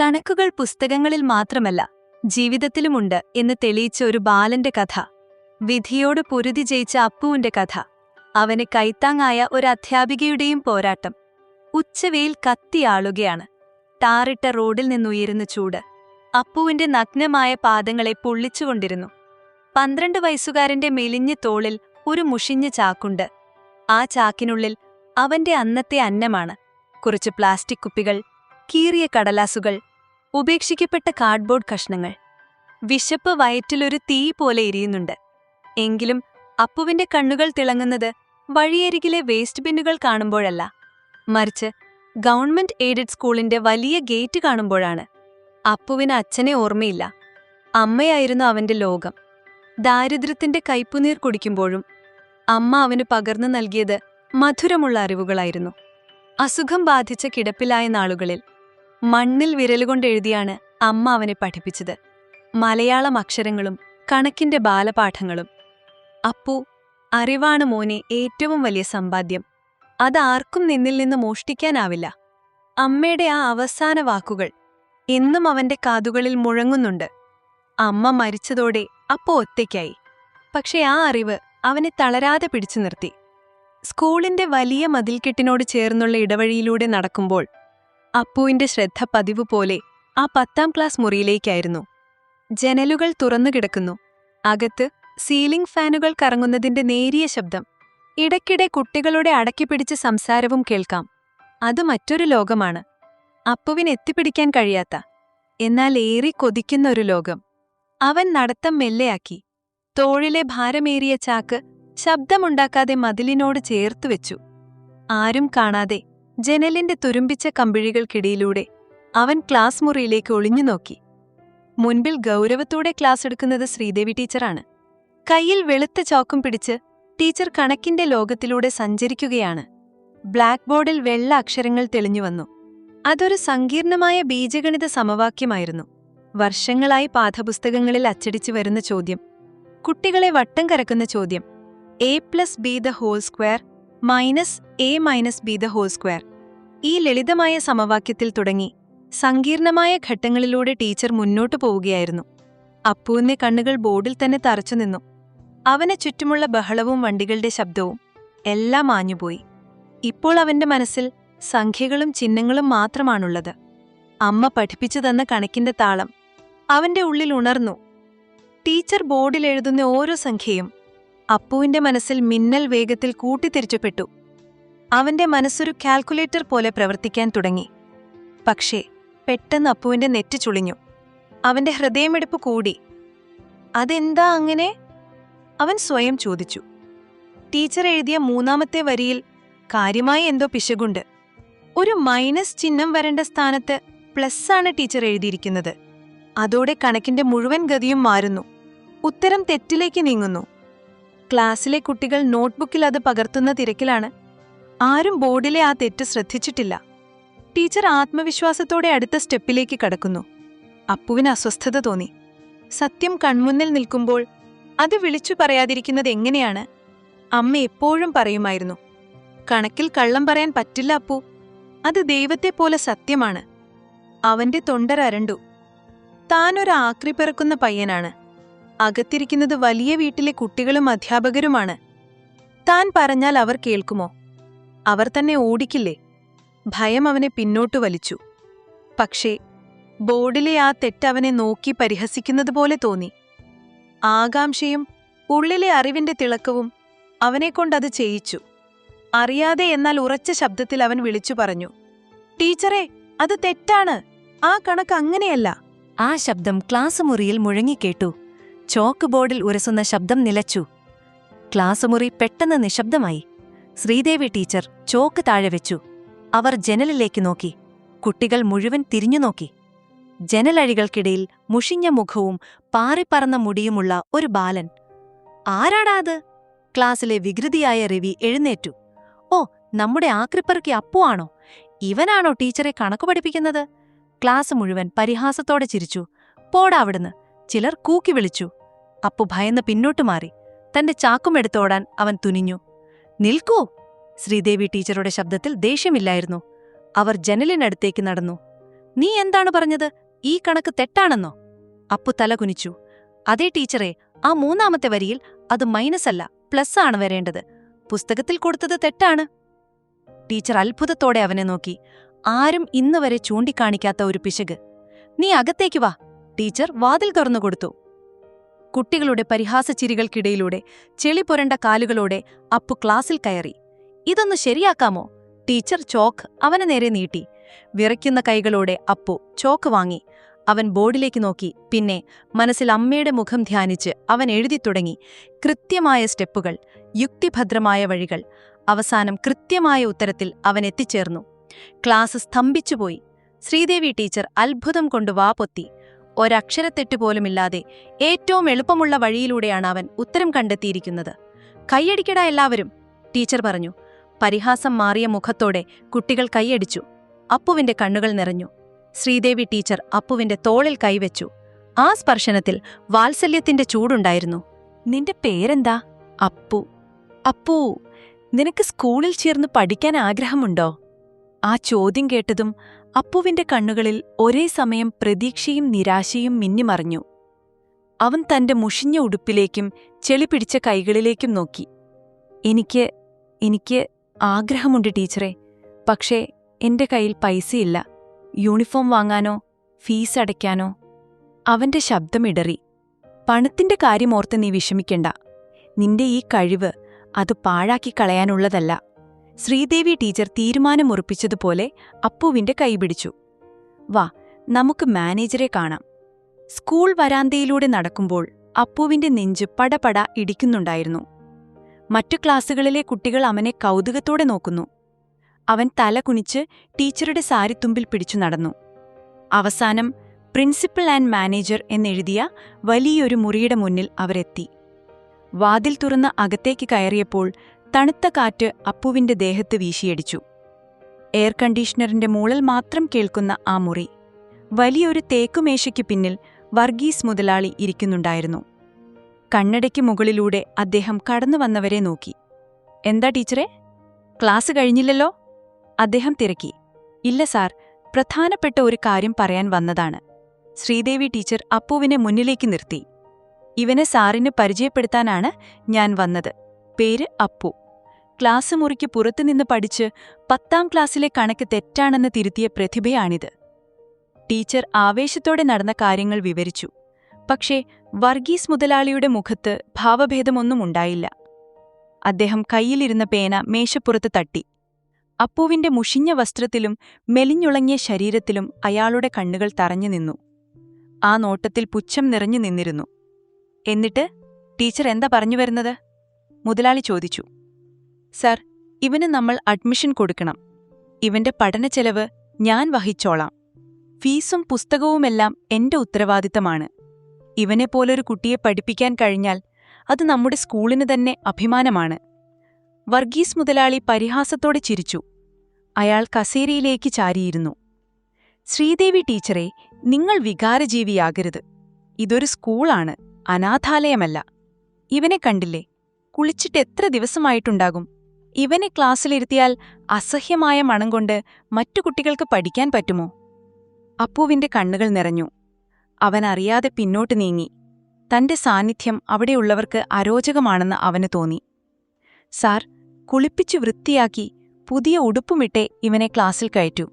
കണക്കുകൾ പുസ്തകങ്ങളിൽ മാത്രമല്ല ജീവിതത്തിലുമുണ്ട് എന്ന് തെളിയിച്ച ഒരു ബാലന്റെ കഥ. വിധിയോട് പൊരുതി ജയിച്ച അപ്പുവിന്റെ കഥ. അവന് കൈത്താങ്ങായ ഒരു അധ്യാപികയുടെയും പോരാട്ടം. ഉച്ചവെയിൽ കത്തിയാളുകയാണ് താറിട്ട റോഡിൽ നിന്നുയരുന്ന ചൂട്. അപ്പുവിന്റെ നഗ്നമായ പാദങ്ങളെ പൊള്ളിച്ചുകൊണ്ടിരുന്നു. പന്ത്രണ്ട് വയസ്സുകാരന്റെ മെലിഞ്ഞ തോളിൽ ഒരു മുഷിഞ്ഞ ചാക്കുണ്ട്. ആ ചാക്കിനുള്ളിൽ അവന്റെ അന്നത്തെ അന്നമാണ്. കുറച്ച് പ്ലാസ്റ്റിക് കുപ്പികൾ കീറിയ കടലാസുകൾ ഉപേക്ഷിക്കപ്പെട്ട കാർഡ്ബോർഡ് കഷ്ണങ്ങൾ. വിശപ്പ് വയറ്റിലൊരു തീ പോലെ എരിയുന്നുണ്ട്. എങ്കിലും അപ്പുവിന്റെ കണ്ണുകൾ തിളങ്ങുന്നത് വഴിയരികിലെ വേസ്റ്റ് ബിന്നുകൾ കാണുമ്പോഴല്ല. മറിച്ച് ഗവൺമെന്റ് എയ്ഡഡ് സ്കൂളിന്റെ വലിയ ഗേറ്റ് കാണുമ്പോഴാണ്. അപ്പുവിന് അച്ഛനെ ഓർമ്മയില്ല. അമ്മയായിരുന്നു അവന്റെ ലോകം. ദാരിദ്ര്യത്തിന്റെ കയ്പുനീർ കുടിക്കുമ്പോഴും അമ്മ അവന് പകർന്നു നൽകിയത് മധുരമുള്ള അറിവുകളായിരുന്നു. അസുഖം ബാധിച്ച കിടപ്പിലായ നാളുകളിൽ മണ്ണിൽ വിരലുകൊണ്ട് എഴുതിയാണ് അമ്മ അവനെ പഠിപ്പിച്ചത്. മലയാളം അക്ഷരങ്ങളും കണക്കിന്റെ ബാലപാഠങ്ങളും. അപ്പു അറിവാണ് മോനെ ഏറ്റവും വലിയ സമ്പാദ്യം. അതാർക്കും നിന്നിൽ നിന്ന് മോഷ്ടിക്കാനാവില്ല. അമ്മയുടെ ആ അവസാന വാക്കുകൾ എന്നും അവന്റെ കാതുകളിൽ മുഴങ്ങുന്നുണ്ട്. അമ്മ മരിച്ചതോടെ അപ്പോ ഒറ്റയ്ക്കായി. പക്ഷെ ആ അറിവ് അവനെ തളരാതെ പിടിച്ചു നിർത്തി. സ്കൂളിന്റെ വലിയ മതിൽക്കെട്ടിനോട് ചേർന്നുള്ള ഇടവഴിയിലൂടെ നടക്കുമ്പോൾ അപ്പുവിന്റെ ശ്രദ്ധ പതിവ് പോലെ ആ പത്താം ക്ലാസ് മുറിയിലേക്കായിരുന്നു. ജനലുകൾ തുറന്നു കിടക്കുന്നു. അകത്ത് സീലിംഗ് ഫാനുകൾ കറങ്ങുന്നതിന്റെ നേരിയ ശബ്ദം. ഇടയ്ക്കിടെ കുട്ടികളുടെ അടക്കിപ്പിടിച്ച സംസാരവും കേൾക്കാം. അത് മറ്റൊരു ലോകമാണ്. അപ്പുവിന് എത്തിപ്പിടിക്കാൻ കഴിയാത്ത എന്നാൽ ഏറി കൊതിക്കുന്ന ഒരു ലോകം. അവൻ നടത്തം മെല്ലെയാക്കി തോളിലെ ഭാരമേറിയ ചാക്ക് ശബ്ദമുണ്ടാക്കാതെ മതിലിനോട് ചേർത്തുവെച്ചു ആരും കാണാതെ ജനലിന്റെ തുരുമ്പിച്ച കമ്പിഴികൾക്കിടയിലൂടെ അവൻ ക്ലാസ് മുറിയിലേക്ക് ഒളിഞ്ഞു നോക്കി. മുൻപിൽ ഗൗരവത്തോടെ ക്ലാസ് എടുക്കുന്നത് ശ്രീദേവി ടീച്ചറാണ്. കയ്യിൽ വെളുത്ത ചോക്കും പിടിച്ച് ടീച്ചർ കണക്കിന്റെ ലോകത്തിലൂടെ സഞ്ചരിക്കുകയാണ്. ബ്ലാക്ക് ബോർഡിൽ വെള്ള അക്ഷരങ്ങൾ തെളിഞ്ഞുവന്നു അതൊരു സങ്കീർണമായ ബീജഗണിത സമവാക്യമായിരുന്നു. വർഷങ്ങളായി പാഠപുസ്തകങ്ങളിൽ അച്ചടിച്ചു വരുന്ന ചോദ്യം. കുട്ടികളെ വട്ടം കരക്കുന്ന ചോദ്യം. A plus b the whole square minus a minus b the whole square. ഈ ലളിതമായ സമവാക്യത്തിൽ തുടങ്ങി സങ്കീർണമായ ഘട്ടങ്ങളിലൂടെ ടീച്ചർ മുന്നോട്ടു പോവുകയായിരുന്നു. അപ്പുവിന്റെ കണ്ണുകൾ ബോർഡിൽ തന്നെ തറച്ചു നിന്നു. അവനെ ചുറ്റുമുള്ള ബഹളവും വണ്ടികളുടെ ശബ്ദവും എല്ലാം മാഞ്ഞുപോയി ഇപ്പോൾ അവന്റെ മനസ്സിൽ സംഖ്യകളും ചിഹ്നങ്ങളും മാത്രമാണുള്ളത്. അമ്മ പഠിപ്പിച്ചു തന്ന കണക്കിന്റെ താളം അവന്റെ ഉള്ളിൽ ഉണർന്നു. ടീച്ചർ ബോർഡിൽ എഴുതുന്ന ഓരോ സംഖ്യയും അപ്പുവിന്റെ മനസ്സിൽ മിന്നൽ വേഗത്തിൽ കൂട്ടിത്തിരിച്ചുപെട്ടു അവന്റെ മനസ്സൊരു കാൽക്കുലേറ്റർ പോലെ പ്രവർത്തിക്കാൻ തുടങ്ങി. പക്ഷേ പെട്ടെന്ന് അപ്പുവിന്റെ നെറ്റ് ചുളിഞ്ഞു. അവന്റെ ഹൃദയമെടുപ്പ് കൂടി. അതെന്താ അങ്ങനെ? അവൻ സ്വയം ചോദിച്ചു. ടീച്ചർ എഴുതിയ മൂന്നാമത്തെ വരിയിൽ കാര്യമായി എന്തോ പിശകുണ്ട്. ഒരു മൈനസ് ചിഹ്നം വരേണ്ട സ്ഥാനത്ത് പ്ലസ് ആണ് ടീച്ചർ എഴുതിയിരിക്കുന്നത്. അതോടെ കണക്കിന്റെ മുഴുവൻ ഗതിയും മാറുന്നു. ഉത്തരം തെറ്റിലേക്ക് നീങ്ങുന്നു. ക്ലാസ്സിലെ കുട്ടികൾ നോട്ട്ബുക്കിൽ അത് പകർത്തുന്ന തിരക്കിലാണ്. ആരും ബോർഡിലെ ആ തെറ്റ് ശ്രദ്ധിച്ചിട്ടില്ല. ടീച്ചർ ആത്മവിശ്വാസത്തോടെ അടുത്ത സ്റ്റെപ്പിലേക്ക് കടക്കുന്നു. അപ്പുവിന് അസ്വസ്ഥത തോന്നി. സത്യം കൺമുന്നിൽ നിൽക്കുമ്പോൾ അത് വിളിച്ചു പറയാതിരിക്കുന്നത് എങ്ങനെയാണ്? അമ്മ എപ്പോഴും പറയുമായിരുന്നു. കണക്കിൽ കള്ളം പറയാൻ പറ്റില്ല അപ്പു. അത് ദൈവത്തെ ദൈവത്തെപ്പോലെ സത്യമാണ്. അവന്റെ തൊണ്ടരരണ്ടു. താനൊരു ആക്രി പിറക്കുന്ന പയ്യനാണ്. അകത്തിരിക്കുന്നത് വലിയ വീട്ടിലെ കുട്ടികളും അധ്യാപകരുമാണ്. താൻ പറഞ്ഞാൽ അവർ കേൾക്കുമോ? അവർ തന്നെ ഓടിക്കില്ലേ? ഭയം അവനെ പിന്നോട്ടു വലിച്ചു. പക്ഷേ ബോർഡിലെ ആ തെറ്റവനെ നോക്കി പരിഹസിക്കുന്നതുപോലെ തോന്നി. ആകാംക്ഷയും ഉള്ളിലെ അറിവിന്റെ തിളക്കവും അവനെക്കൊണ്ടത് ചെയ്യിച്ചു. അറിയാതെ എന്നാൽ ഉറച്ച ശബ്ദത്തിൽ അവൻ വിളിച്ചു പറഞ്ഞു ടീച്ചറെ അത് തെറ്റാണ്. ആ കണക്ക് അങ്ങനെയല്ല. ആ ശബ്ദം ക്ലാസ് മുറിയിൽ മുഴങ്ങിക്കേട്ടു. ചോക്ക് ബോർഡിൽ ഉരസുന്ന ശബ്ദം നിലച്ചു. ക്ലാസ് മുറി പെട്ടെന്ന് നിശബ്ദമായി. ശ്രീദേവി ടീച്ചർ ചോക്ക് താഴെ വെച്ചു. അവർ ജനലിലേക്ക് നോക്കി. കുട്ടികൾ മുഴുവൻ തിരിഞ്ഞു നോക്കി. ജനലഴികൾക്കിടയിൽ മുഷിഞ്ഞ മുഖവും പാറിപ്പറന്ന മുടിയുമുള്ള ഒരു ബാലൻ. ആരാടാ അത്? ക്ലാസ്സിലെ വികൃതിയായ രവി എഴുന്നേറ്റു. ഓ നമ്മുടെ ആക്രിപ്പറയ്ക്ക് അപ്പു ആണോ? ഇവനാണോ ടീച്ചറെ കണക്ക് പഠിപ്പിക്കുന്നത്? ക്ലാസ് മുഴുവൻ പരിഹാസത്തോടെ ചിരിച്ചു. പോടാ അവിടുന്ന്. ചിലർ കൂക്കി വിളിച്ചു. അപ്പു ഭയന്ന് പിന്നോട്ടു മാറി. തന്റെ ചാക്കുമെടുത്തോടാൻ അവൻ തുനിഞ്ഞു. നിൽക്കൂ! ശ്രീദേവി ടീച്ചറുടെ ശബ്ദത്തിൽ ദേഷ്യമില്ലായിരുന്നു. അവർ ജനലിനടുത്തേക്ക് നടന്നു. നീ എന്താണ് പറഞ്ഞത്? ഈ കണക്ക് തെറ്റാണെന്നോ? അപ്പു തല കുനിച്ചു. അതേ ടീച്ചറെ ആ മൂന്നാമത്തെ വരിയിൽ അത് മൈനസ് അല്ല പ്ലസ് ആണ് വരേണ്ടത്. പുസ്തകത്തിൽ കൊടുത്തത് തെറ്റാണ്. ടീച്ചർ അത്ഭുതത്തോടെ അവനെ നോക്കി. ആരും ഇന്നുവരെ ചൂണ്ടിക്കാണിക്കാത്ത ഒരു പിശക്. നീ അകത്തേക്ക് വാ. ടീച്ചർ വാതിൽ തുറന്നു കൊടുത്തു. കുട്ടികളുടെ പരിഹാസച്ചിരികൾക്കിടയിലൂടെ ചെളി പുരണ്ട കാലുകളോടെ അപ്പു ക്ലാസ്സിൽ കയറി. ഇതൊന്ന് ശരിയാക്കാമോ? ടീച്ചർ ചോക്ക് അവന് നേരെ നീട്ടി. വിറയ്ക്കുന്ന കൈകളോടെ അപ്പു ചോക്ക് വാങ്ങി. അവൻ ബോർഡിലേക്ക് നോക്കി. പിന്നെ മനസ്സിൽ അമ്മയുടെ മുഖം ധ്യാനിച്ച് അവൻ എഴുതി തുടങ്ങി. കൃത്യമായ സ്റ്റെപ്പുകൾ യുക്തിഭദ്രമായ വഴികൾ. അവസാനം കൃത്യമായ ഉത്തരത്തിൽ അവൻ എത്തിച്ചേർന്നു. ക്ലാസ് സ്തംഭിച്ചുപോയി. ശ്രീദേവി ടീച്ചർ അത്ഭുതം കൊണ്ട് വാപൊത്തി ഒരക്ഷരത്തെറ്റ് പോലുമില്ലാതെ ഏറ്റവും എളുപ്പമുള്ള വഴിയിലൂടെയാണ് അവൻ ഉത്തരം കണ്ടെത്തിയിരിക്കുന്നത്. കൈയടിക്കട എല്ലാവരും ടീച്ചർ പറഞ്ഞു. പരിഹാസം മാറിയ മുഖത്തോടെ കുട്ടികൾ കൈയടിച്ചു. അപ്പുവിന്റെ കണ്ണുകൾ നിറഞ്ഞു. ശ്രീദേവി ടീച്ചർ അപ്പുവിന്റെ തോളിൽ കൈവച്ചു. ആ സ്പർശനത്തിൽ വാത്സല്യത്തിന്റെ ചൂടുണ്ടായിരുന്നു. നിന്റെ പേരെന്താ? അപ്പു. അപ്പൂ നിനക്ക് സ്കൂളിൽ ചേർന്ന് പഠിക്കാൻ ആഗ്രഹമുണ്ടോ? ആ ചോദ്യം കേട്ടതും അപ്പുവിന്റെ കണ്ണുകളിൽ ഒരേ സമയം പ്രതീക്ഷയും നിരാശയും മിന്നിമറിഞ്ഞു. അവൻ തന്റെ മുഷിഞ്ഞ ഉടുപ്പിലേക്കും ചെളി പിടിച്ച കൈകളിലേക്കും നോക്കി. എനിക്ക് എനിക്ക് ആഗ്രഹമുണ്ട് ടീച്ചറെ. പക്ഷേ എന്റെ കയ്യിൽ പൈസയില്ല. യൂണിഫോം വാങ്ങാനോ ഫീസ് അടയ്ക്കാനോ. അവന്റെ ശബ്ദമിടറി പണത്തിന്റെ കാര്യമോർത്ത് നീ വിഷമിക്കണ്ട. നിന്റെ ഈ കഴിവ് അത് പാഴാക്കി കളയാനുള്ളതല്ല. ശ്രീദേവി ടീച്ചർ തീരുമാനമുറപ്പിച്ചതുപോലെ അപ്പുവിന്റെ കൈപിടിച്ചു. വാ നമുക്ക് മാനേജരെ കാണാം. സ്കൂൾ വരാന്തയിലൂടെ നടക്കുമ്പോൾ അപ്പുവിന്റെ നെഞ്ച് പടപട ഇടിക്കുന്നുണ്ടായിരുന്നു. മറ്റു ക്ലാസ്സുകളിലെ കുട്ടികൾ അവനെ കൗതുകത്തോടെ നോക്കുന്നു. അവൻ തല കുനിച്ച് ടീച്ചറുടെ സാരിത്തുമ്പിൽ പിടിച്ചു നടന്നു. അവസാനം പ്രിൻസിപ്പൽ ആൻഡ് മാനേജർ എന്നെഴുതിയ വലിയൊരു മുറിയുടെ മുന്നിൽ അവരെത്തി. വാതിൽ തുറന്ന് അകത്തേക്ക് കയറിയപ്പോൾ തണുത്ത കാറ്റ് അപ്പുവിന്റെ ദേഹത്ത് വീശിയടിച്ചു. എയർ കണ്ടീഷണറിന്റെ മൂളൽ മാത്രം കേൾക്കുന്ന ആ മുറി വലിയൊരു തേക്കുമേശയ്ക്കു പിന്നിൽ വർഗീസ് മുതലാളി ഇരിക്കുന്നുണ്ടായിരുന്നു. കണ്ണടയ്ക്ക് മുകളിലൂടെ അദ്ദേഹം കടന്നു വന്നവരെ നോക്കി. എന്താ ടീച്ചറെ? ക്ലാസ് കഴിഞ്ഞില്ലല്ലോ? അദ്ദേഹം തിരക്കി. ഇല്ല സാർ പ്രധാനപ്പെട്ട ഒരു കാര്യം പറയാൻ വന്നതാണ്. ശ്രീദേവി ടീച്ചർ അപ്പുവിനെ മുന്നിലേക്ക് നിർത്തി. ഇവനെ സാറിന് പരിചയപ്പെടുത്താനാണ് ഞാൻ വന്നത്. പേര് അപ്പു. ക്ലാസ് മുറിക്ക് പുറത്തുനിന്ന് പഠിച്ച് പത്താം ക്ലാസ്സിലെ കണക്ക് തെറ്റാണെന്ന് തിരുത്തിയ പ്രതിഭയാണിത്. ടീച്ചർ ആവേശത്തോടെ നടന്ന കാര്യങ്ങൾ വിവരിച്ചു. പക്ഷേ വർഗീസ് മുതലാളിയുടെ മുഖത്ത് ഭാവഭേദമൊന്നും ഉണ്ടായില്ല. അദ്ദേഹം കയ്യിലിരുന്ന പേന മേശപ്പുറത്ത് തട്ടി. അപ്പൂവിന്റെ മുഷിഞ്ഞ വസ്ത്രത്തിലും മെലിഞ്ഞുളങ്ങിയ ശരീരത്തിലും അയാളുടെ കണ്ണുകൾ തറഞ്ഞു നിന്നു. ആ നോട്ടത്തിൽ പുച്ഛം നിറഞ്ഞു നിന്നിരുന്നു. എന്നിട്ട് ടീച്ചർ എന്താ പറഞ്ഞു വരുന്നത്? മുതലാളി ചോദിച്ചു. സർ ഇവന് നമ്മൾ അഡ്മിഷൻ കൊടുക്കണം. ഇവന്റെ പഠന ചെലവ് ഞാൻ വഹിച്ചോളാം. ഫീസും പുസ്തകവുമെല്ലാം എന്റെ ഉത്തരവാദിത്തമാണ്. ഇവനെപ്പോലൊരു കുട്ടിയെ പഠിപ്പിക്കാൻ കഴിഞ്ഞാൽ അത് നമ്മുടെ സ്കൂളിന് തന്നെ അഭിമാനമാണ്. വർഗീസ് മുതലാളി പരിഹാസത്തോടെ ചിരിച്ചു. അയാൾ കസേരയിലേക്ക് ചാരിയിരുന്നു. ശ്രീദേവി ടീച്ചറെ നിങ്ങൾ വികാരജീവിയാകരുത്. ഇതൊരു സ്കൂളാണ് അനാഥാലയമല്ല. ഇവനെ കണ്ടില്ലേ? കുളിച്ചിട്ട് എത്ര ദിവസമായിട്ടുണ്ടാകും? ഇവനെ ക്ലാസ്സിലിരുത്തിയാൽ അസഹ്യമായ മണം കൊണ്ട് മറ്റു കുട്ടികൾക്ക് പഠിക്കാൻ പറ്റുമോ? അപ്പുവിന്റെ കണ്ണുകൾ നിറഞ്ഞു. അവൻ അറിയാതെ പിന്നോട്ട് നീങ്ങി. തന്റെ സാന്നിധ്യം അവിടെയുള്ളവർക്ക് അരോചകമാണെന്ന് അവന് തോന്നി. സാർ കുളിപ്പിച്ചു വൃത്തിയാക്കി പുതിയ ഉടുപ്പുമിട്ടേ ഇവനെ ക്ലാസ്സിൽ കയറ്റൂ.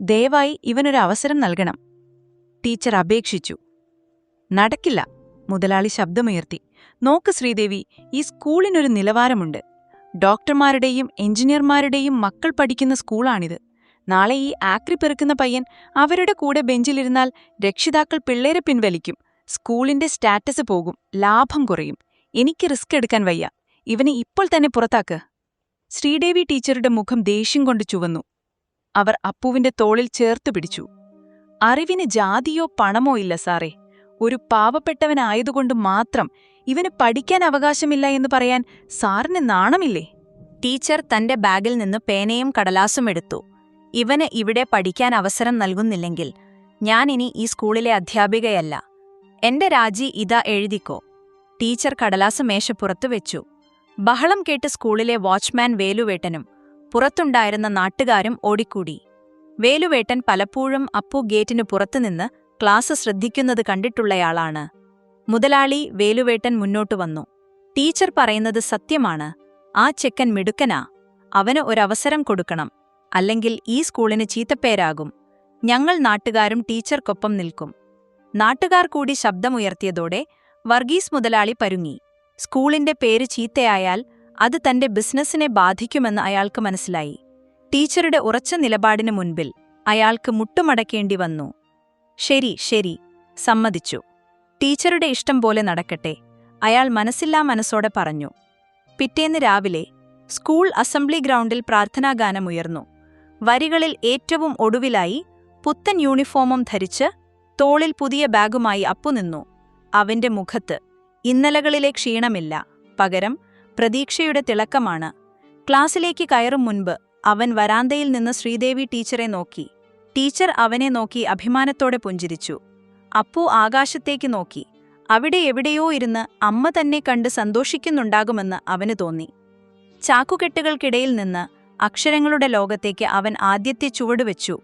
ദയവായി ഇവനൊരു അവസരം നൽകണം. ടീച്ചർ അപേക്ഷിച്ചു. നടക്കില്ല മുതലാളി ശബ്ദമുയർത്തി. നോക്ക് ശ്രീദേവി ഈ സ്കൂളിനൊരു നിലവാരമുണ്ട്. ഡോക്ടർമാരുടെയും എഞ്ചിനീയർമാരുടെയും മക്കൾ പഠിക്കുന്ന സ്കൂളാണിത്. നാളെ ഈ ആക്രി പെറുക്കുന്ന പയ്യൻ അവരുടെ കൂടെ ബെഞ്ചിലിരുന്നാൽ രക്ഷിതാക്കൾ പിള്ളേരെ പിൻവലിക്കും. സ്കൂളിന്റെ സ്റ്റാറ്റസ് പോകും. ലാഭം കുറയും. എനിക്ക് റിസ്ക് എടുക്കാൻ വയ്യ. ഇവനെ ഇപ്പോൾ തന്നെ പുറത്താക്ക്. ശ്രീദേവി ടീച്ചറുടെ മുഖം ദേഷ്യം കൊണ്ട് ചുവന്നു. അവർ അപ്പുവിന്റെ തോളിൽ ചേർത്തു പിടിച്ചു. അറിവിന് ജാതിയോ പണമോ ഇല്ല സാറേ. ഒരു പാവപ്പെട്ടവനായതുകൊണ്ട് മാത്രം ഇവന് പഠിക്കാൻ അവകാശമില്ല എന്ന് പറയാൻ സാറിന് നാണമില്ലേ? ടീച്ചർ തന്റെ ബാഗിൽ നിന്ന് പേനയും കടലാസും എടുത്തു. ഇവന് ഇവിടെ പഠിക്കാൻ അവസരം നൽകുന്നില്ലെങ്കിൽ ഞാൻ ഇനി ഈ സ്കൂളിലെ അധ്യാപികയല്ല. എന്റെ രാജി ഇതാ എഴുതിക്കോ. ടീച്ചർ കടലാസ് മേശപ്പുറത്തു വെച്ചു. ബഹളം കേട്ട് സ്കൂളിലെ വാച്ച്മാൻ വേലുവേട്ടനും പുറത്തുണ്ടായിരുന്ന നാട്ടുകാരും ഓടിക്കൂടി. വേലുവേട്ടൻ പലപ്പോഴും അപ്പു ഗേറ്റിനു പുറത്തുനിന്ന് ക്ലാസ് ശ്രദ്ധിക്കുന്നത് കണ്ടിട്ടുള്ളയാളാണ്. മുതലാളി വേലുവേട്ടൻ മുന്നോട്ടു വന്നു. ടീച്ചർ പറയുന്നത് സത്യമാണ്. ആ ചെക്കൻ മിടുക്കനാ. അവന് ഒരവസരം കൊടുക്കണം. അല്ലെങ്കിൽ ഈ സ്കൂളിന് ചീത്തപ്പേരാകും. ഞങ്ങൾ നാട്ടുകാരും ടീച്ചർക്കൊപ്പം നിൽക്കും. നാട്ടുകാർ കൂടി ശബ്ദമുയർത്തിയതോടെ വർഗീസ് മുതലാളി പരുങ്ങി. സ്കൂളിന്റെ പേര് ചീത്തയായാൽ അത് തന്റെ ബിസിനസ്സിനെ ബാധിക്കുമെന്ന് അയാൾക്ക് മനസ്സിലായി. ടീച്ചറുടെ ഉറച്ച നിലപാടിനു മുൻപിൽ അയാൾക്ക് മുട്ടുമടക്കേണ്ടി വന്നു. ശരി ശരി സമ്മതിച്ചു. ടീച്ചറുടെ ഇഷ്ടം പോലെ നടക്കട്ടെ. അയാൾ മനസ്സില്ലാ മനസ്സോടെ പറഞ്ഞു. പിറ്റേന്ന് രാവിലെ സ്കൂൾ അസംബ്ലി ഗ്രൗണ്ടിൽ പ്രാർത്ഥനാഗാനമുയർന്നു വരികളിൽ ഏറ്റവും ഒടുവിലായി പുത്തൻ യൂണിഫോമും ധരിച്ച് തോളിൽ പുതിയ ബാഗുമായി അപ്പുനിന്നു അവന്റെ മുഖത്ത് ഇന്നലകളിലെ ക്ഷീണമില്ല. പകരം പ്രതീക്ഷയുടെ തിളക്കമാണ്. ക്ലാസ്സിലേക്ക് കയറും മുൻപ് അവൻ വരാന്തയിൽ നിന്ന് ശ്രീദേവി ടീച്ചറെ നോക്കി. ടീച്ചർ അവനെ നോക്കി അഭിമാനത്തോടെ പുഞ്ചിരിച്ചു. അപ്പു ആകാശത്തേക്ക് നോക്കി. അവിടെ എവിടെയോ ഇരുന്ന് അമ്മ തന്നെ കണ്ട് സന്തോഷിക്കുന്നുണ്ടാകുമെന്ന് അവന് തോന്നി. ചാക്കുകെട്ടുകൾക്കിടയിൽ നിന്ന് അക്ഷരങ്ങളുടെ ലോകത്തേക്ക് അവൻ ആദ്യത്തെ ചുവടുവെച്ചു